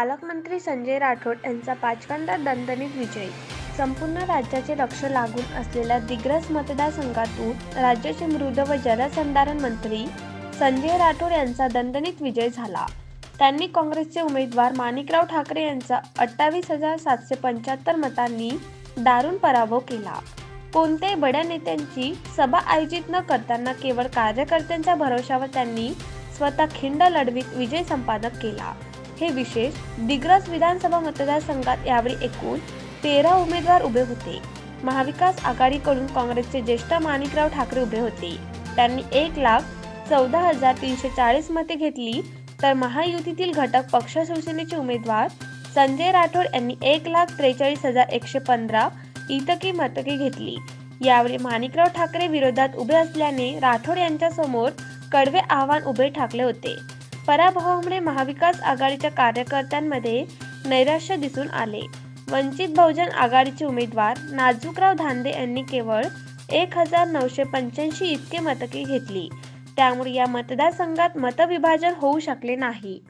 पालकमंत्री संजय राठोड यांचा पाचव्यांदा दणदणीत विजय. संपूर्ण राज्याचे लक्ष लागून असलेल्या दिग्रस मतदारसंघातून राज्याचे मृद व जलसंधारण मंत्री संजय राठोड यांचा दणदणीत विजय झाला. त्यांनी काँग्रेसचे उमेदवार माणिकराव ठाकरे यांचा अठ्ठावीस हजार सातशे पंच्याहत्तर मतांनी दारुण पराभव केला. कोणत्याही बड्या नेत्यांची सभा आयोजित न करताना केवळ कार्यकर्त्यांच्या भरोशावर त्यांनी स्वतः खिंड लढवीत विजय संपादक केला. हे विशेष दिग्रस विधानसभा मतदारसंघात यावेळी एकूण तेरा उमेदवार उभे होते. महाविकास आघाडीकडून काँग्रेसचे ज्येष्ठ माणिकराव ठाकरे उभे होते. त्यांनी एक लाख चौदा हजार तीनशे चाळीस मते घेतली. तर महायुतीतील घटक पक्ष शिवसेनेचे उमेदवार संजय राठोड यांनी एक लाख त्रेचाळीस हजार एकशे पंधरा इतकी मतके घेतली. यावेळी माणिकराव ठाकरे विरोधात उभे असल्याने राठोड यांच्या समोर कडवे आव्हान उभे ठाकले होते. पराभवामुळे महाविकास आघाडीच्या कार्यकर्त्यांमध्ये नैराश्य दिसून आले. वंचित बहुजन आघाडीचे उमेदवार नाजूकराव धांदे यांनी केवळ एक हजार नऊशे पंच्याऐंशी इतके मतके घेतली. त्यामुळे या मतदारसंघात मतविभाजन होऊ शकले नाही.